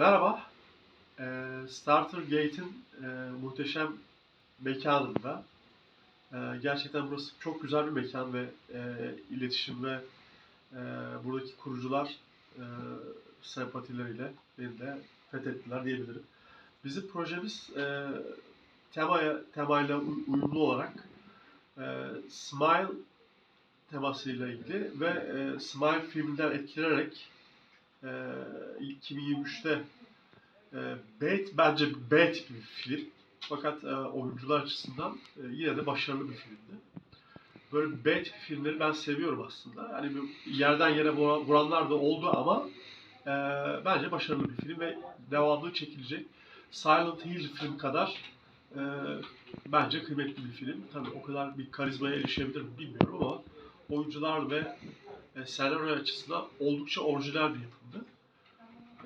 Merhaba. Ee, Starter Gate'in e, muhteşem mekanında. Ee, gerçekten burası çok güzel bir mekan ve e, iletişim ve e, buradaki kurucular e, sempatileriyle beni de fethettiler diyebilirim. Bizim projemiz e, temaya temayla uy- uyumlu olarak e, Smile temasıyla ilgili ve e, Smile filminden etkilenerek e, 2023'te e, B, bence B tipi bir film. Fakat e, oyuncular açısından e, yine de başarılı bir filmdi. Böyle B tipi filmleri ben seviyorum aslında. Yani bir yerden yere vura- vuranlar da oldu ama e, bence başarılı bir film ve devamlı çekilecek. Silent Hill film kadar e, bence kıymetli bir film. Tabii o kadar bir karizmaya erişebilir mi bilmiyorum ama oyuncular ve e, senaryo açısından oldukça orijinal bir yapımdı.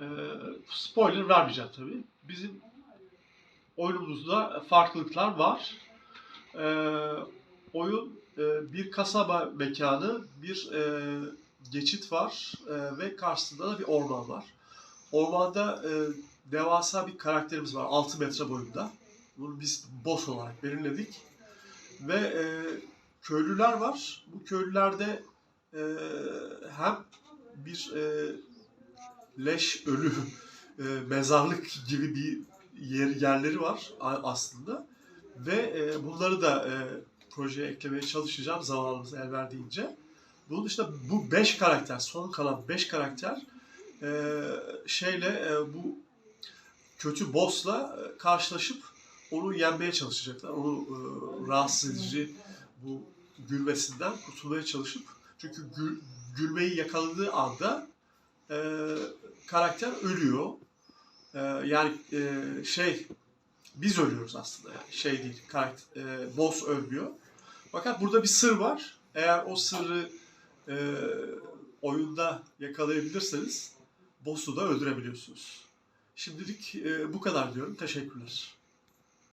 E, spoiler vermeyeceğim tabii. Bizim oyunumuzda farklılıklar var. E, oyun e, bir kasaba mekanı, bir e, geçit var e, ve karşısında da bir orman var. Ormanda e, devasa bir karakterimiz var 6 metre boyunda. Bunu biz boss olarak belirledik. Ve e, köylüler var. Bu köylülerde e, hem bir e, leş ölü e, mezarlık gibi bir yer, yerleri var aslında. Ve e, bunları da e, projeye eklemeye çalışacağım zamanımız el verdiğince. Bunun dışında bu beş karakter, son kalan beş karakter e, şeyle e, bu kötü boss'la e, karşılaşıp onu yenmeye çalışacaklar. Onu e, rahatsız edici bu gülmesinden kurtulmaya çalışıp çünkü gül, gülmeyi yakaladığı anda e, karakter ölüyor. E, yani e, şey biz ölüyoruz aslında yani şey değil karakter, e, boss ölmüyor. Fakat burada bir sır var. Eğer o sırrı e, oyunda yakalayabilirseniz boss'u da öldürebiliyorsunuz. Şimdilik e, bu kadar diyorum. Teşekkürler.